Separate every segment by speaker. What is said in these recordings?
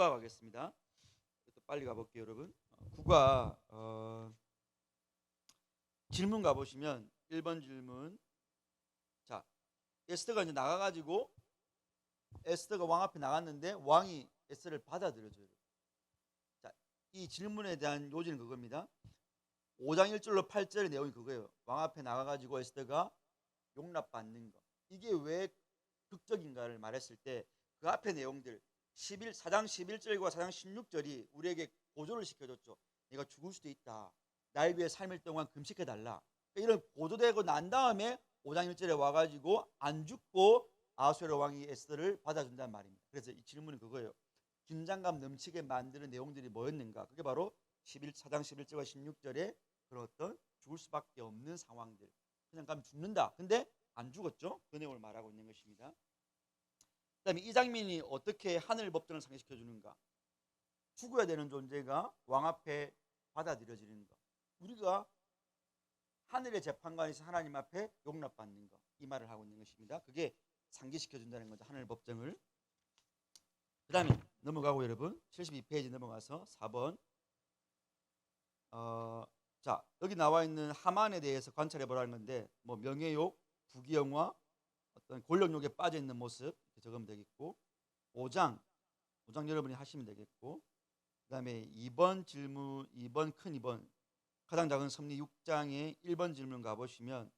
Speaker 1: 국가 가겠습니다. 또 빨리 가볼게요, 여러분. 어, 국가 어, 질문 가보시면 1번 질문. 자, 에스더가 이제 나가가지고 에스더가 왕 앞에 나갔는데 왕이 에스더를 받아들여줘요. 자, 이 질문에 대한 요지는 그겁니다. 5장 1절로 8절의 내용이 그거예요. 왕 앞에 나가가지고 에스더가 용납받는 거. 이게 왜 극적인가를 말했을 때 그 앞에 내용들 11 4장 11절과 4장 16절이 우리에게 고조를 시켜줬죠. 내가 죽을 수도 있다. 날 위해 삶을 동안 금식해 달라. 이런 고조되고 난 다음에 5장 1절에 와가지고 안 죽고 아수르 왕이 에스더를 받아준단 말입니다. 그래서 이 질문은 그거예요. 긴장감 넘치게 만드는 내용들이 뭐였는가? 그게 바로 11 4장 11절과 16절에 그런 어떤 죽을 수밖에 없는 상황들. 그냥 가면 죽는다. 근데 안 죽었죠. 그 내용을 말하고 있는 것입니다. 그다음에 이 장면이 어떻게 하늘 법전을 상기시켜 주는가? 죽어야 되는 존재가 왕 앞에 받아들여지는 것. 우리가 하늘의 재판관에서 하나님 앞에 용납받는 것. 이 말을 하고 있는 것입니다. 그게 상기시켜 준다는 거죠. 하늘 법정을. 그다음에 넘어가고 여러분 72페이지 넘어가서 4번 어, 자 여기 나와 있는 하만에 대해서 관찰해 보라는 건데 뭐 명예욕, 부귀영화, 어떤 권력욕에 빠져 있는 모습 이렇게 적으면 되겠고 5장 5장 여러분이 하시면 되겠고 그다음에 2번 질문 2번 큰 2번 가장 작은 섭리 6장의 1번 질문 가보시면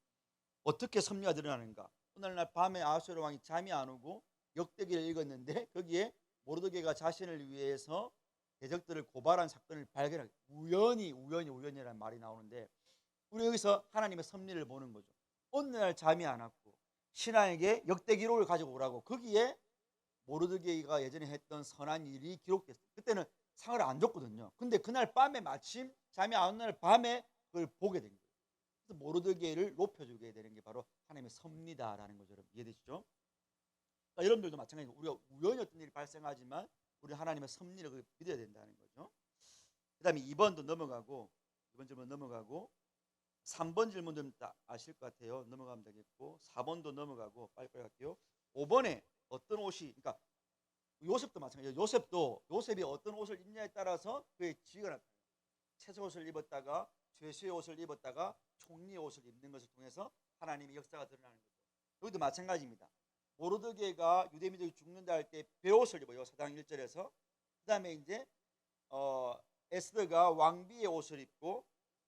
Speaker 1: 어떻게 섭리가 드러나는가 오늘날 밤에 아수르 왕이 잠이 안 오고 역대기를 읽었는데 거기에 모르드게가 자신을 위해서 대적들을 고발한 사건을 발견하게 우연히 우연히 우연이라는 말이 나오는데 우리 여기서 하나님의 섭리를 보는 거죠. 어느 날 잠이 안 왔고 신하에게 역대 기록을 가지고 오라고 거기에 모르드게가 예전에 했던 선한 일이 기록됐어요. 그때는 상을 안 줬거든요. 근데 그날 밤에 마침 잠이 안 오는 날 밤에 그걸 보게 된 거예요. 그래서 모르드게를 높여주게 되는 게 바로 하나님의 거죠. 여러분 이해되시죠? 그러니까 여러분들도 마찬가지로 우리가 우연히 어떤 일이 발생하지만 우리 하나님의 섭리를 믿어야 된다는 거죠. 그 다음에 2번도 넘어가고 2번 질문 넘어가고 3번 질문 좀 다 아실 것 같아요. 넘어가면 되겠고 4번도 넘어가고 빨리빨리 갈게요. 5번에 어떤 옷이 그러니까 요셉도 마찬가지예요. 요셉도 요셉이 어떤 옷을 입냐에 따라서 그의 지위가 나타나요. 채색 옷을 입었다가 죄수의 옷을 입었다가 총리의 옷을 입는 것을 통해서 하나님의 역사가 드러나는 거죠. 여기도 마찬가지입니다. 모르드게가 유대 민족이 죽는다 할 때 베옷을 입어요. 사장 1절에서. 그 다음에 이제 어 에스더가 왕비의 옷을 입고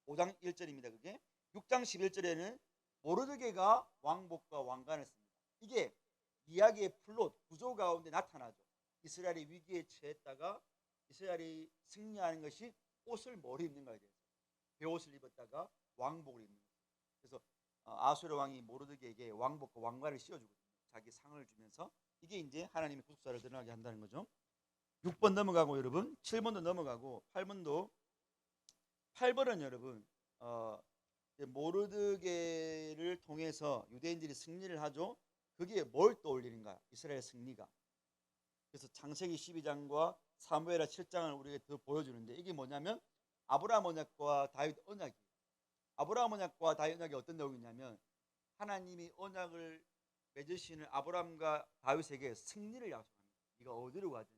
Speaker 1: 5장 1절입니다. 그게 6장 11절에는 모르드게가 왕복과 왕관을 씁니다. 이게 이야기의 플롯 구조 가운데 나타나죠. 이스라엘이 위기에 처했다가 이스라엘이 승리하는 것이 옷을 뭘 입는 거에 대해서 베옷을 입었다가 왕복을 입는 거예요. 그래서 어, 아수르 왕이 모르드게에게 왕복과 왕관을 씌워주거든요. 자기 상을 주면서 이게 이제 하나님의 구속사를 드러나게 한다는 거죠. 6번 넘어가고 여러분 7번도 넘어가고 8번도 8번은 여러분 어, 모르드게를 통해서 유대인들이 승리를 하죠. 그게 뭘 떠올리는가? 이스라엘 승리가. 그래서 창세기 12장과 사무엘하 7장을 우리에게 더 보여주는데 이게 뭐냐면 아브라함 언약과 다윗 언약이. 아브라함 언약과 다윗 언약이 어떤 내용이냐면 하나님이 언약을 맺으시는 아브라함과 다윗에게 승리를 약속합니다. 네가 어디로 가든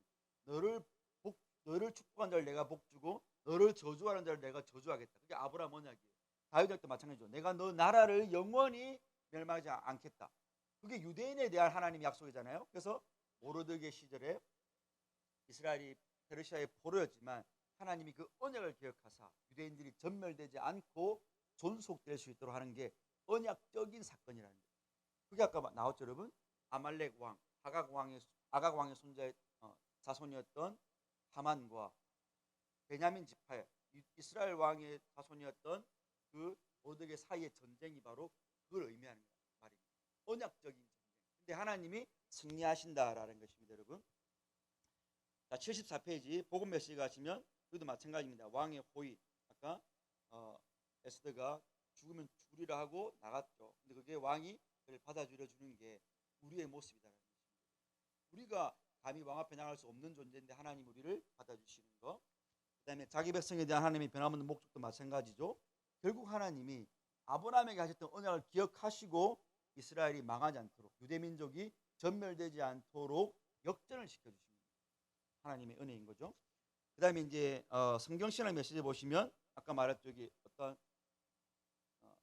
Speaker 1: 너를 복 너를 축복한 자를 내가 복 주고 너를 저주하는 자를 내가 저주하겠다. 그게 아브라함 언약이에요. 다윗 언약도 마찬가지죠. 내가 너 나라를 영원히 멸망하지 않겠다. 그게 유대인에 대한 하나님의 약속이잖아요. 그래서 모르드게 시절에 이스라엘이 페르시아의 포로였지만 하나님이 그 언약을 기억하사 유대인들이 전멸되지 않고 존속될 수 있도록 하는 게 언약적인 사건이라는 거예요. 그게 아까 나왔죠, 여러분. 아말렉 왕, 아각 왕의 아각 왕의 손자 어, 자손이었던 하만과 베냐민 지파의 이- 이스라엘 왕의 자손이었던 그 모르드게 사이의 전쟁이 바로 그걸 의미하는 말입니다. 언약적인 전쟁. 근데 하나님이 승리하신다라는 것입니다, 여러분. 자, 74페이지 복음 메시지 가시면 여기도 마찬가지입니다. 왕의 호의. 아까 어, 에스더가 죽으면 죽으리라 하고 나갔죠. 근데 그게 왕이 그를 받아주려 주는 게 우리의 것입니다. 우리가 감히 왕 앞에 나갈 수 없는 존재인데 하나님 우리를 받아주시는 거. 그다음에 자기 백성에 대한 하나님의 변함없는 목적도 마찬가지죠. 결국 하나님이 아브라함에게 하셨던 언약을 기억하시고 이스라엘이 망하지 않도록 유대 민족이 전멸되지 않도록 역전을 시켜 주십니다. 하나님의 은혜인 거죠. 그다음에 이제 어, 성경 신앙 메시지 보시면 아까 말했던 게 어떤 어,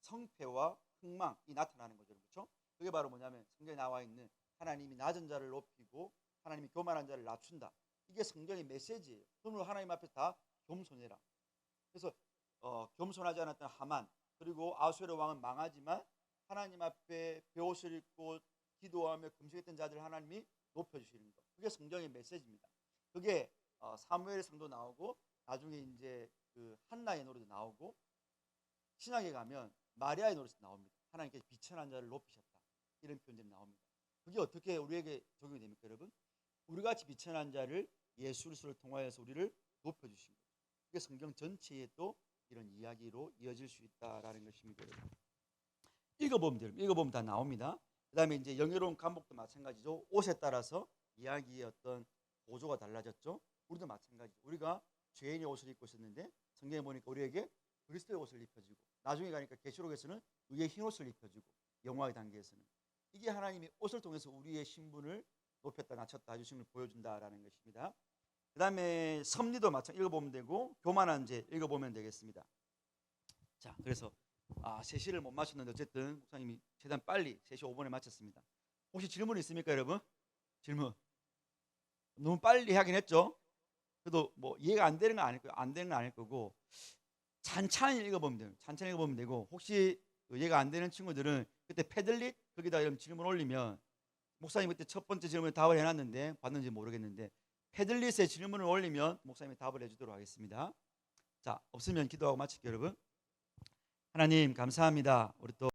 Speaker 1: 성패와 흥망이 나타나는 거죠. 그렇죠? 그게 바로 뭐냐면 성경에 나와 있는 하나님이 낮은 자를 높이고 하나님이 교만한 자를 낮춘다. 이게 성경의 메시지예요. 그러므로 하나님 앞에 다 겸손해라. 그래서 어, 겸손하지 않았던 하만 그리고 아수르 왕은 망하지만 하나님 앞에 베옷을 입고 기도하며 금식했던 자들 하나님이 높여주시는 것. 그게 성경의 메시지입니다. 그게 어, 사무엘 성도 나오고 나중에 이제 그 한나의 노래도 나오고 신약에 가면 마리아의 노래도 나옵니다. 하나님께서 비천한 자를 높이셨다. 이런 표현들이 나옵니다. 그게 어떻게 우리에게 적용이 됩니까, 여러분? 우리 같이 비천한 자를 예수 그리스도를 통하여서 우리를 높여 주신 거죠. 그게 성경 전체에 또 이런 이야기로 이어질 수 있다라는 것입니다. 읽어보면 돼요. 읽어보면 다 나옵니다. 그다음에 이제 영예로운 감복도 마찬가지죠. 옷에 따라서 이야기의 어떤 고조가 달라졌죠. 우리도 마찬가지. 우리가 죄인의 옷을 입고 있었는데 성경에 보니까 우리에게 그리스도의 옷을 입혀주고 나중에 가니까 계시록에서는 의의 흰 옷을 입혀주고 영화의 단계에서는 이게 하나님이 옷을 통해서 우리의 신분을 높였다 낮췄다 걸 보여준다라는 것입니다. 그 다음에 섭리도 마찬 읽어보면 되고 교만한 죄 읽어보면 되겠습니다. 자, 그래서 아, 3시를 못 마쳤는데 어쨌든 목사님이 최대한 빨리 3시 5분에 마쳤습니다. 혹시 질문 있습니까, 여러분? 질문. 너무 빨리 하긴 했죠. 그래도 뭐 이해가 안 되는 건 아닐 거고 안 되는 건 아닐 거고 찬찬히 읽어보면 돼요. 찬찬히 읽어보면 되고 혹시 그 이해가 안 되는 친구들은 그때 패들릿 거기다 이런 질문 올리면 목사님 그때 첫 번째 질문에 답을 해놨는데 봤는지 모르겠는데 패들릿에 질문을 올리면 목사님이 답을 해주도록 하겠습니다. 자 없으면 기도하고 마칠게요 여러분. 하나님 감사합니다. 우리 또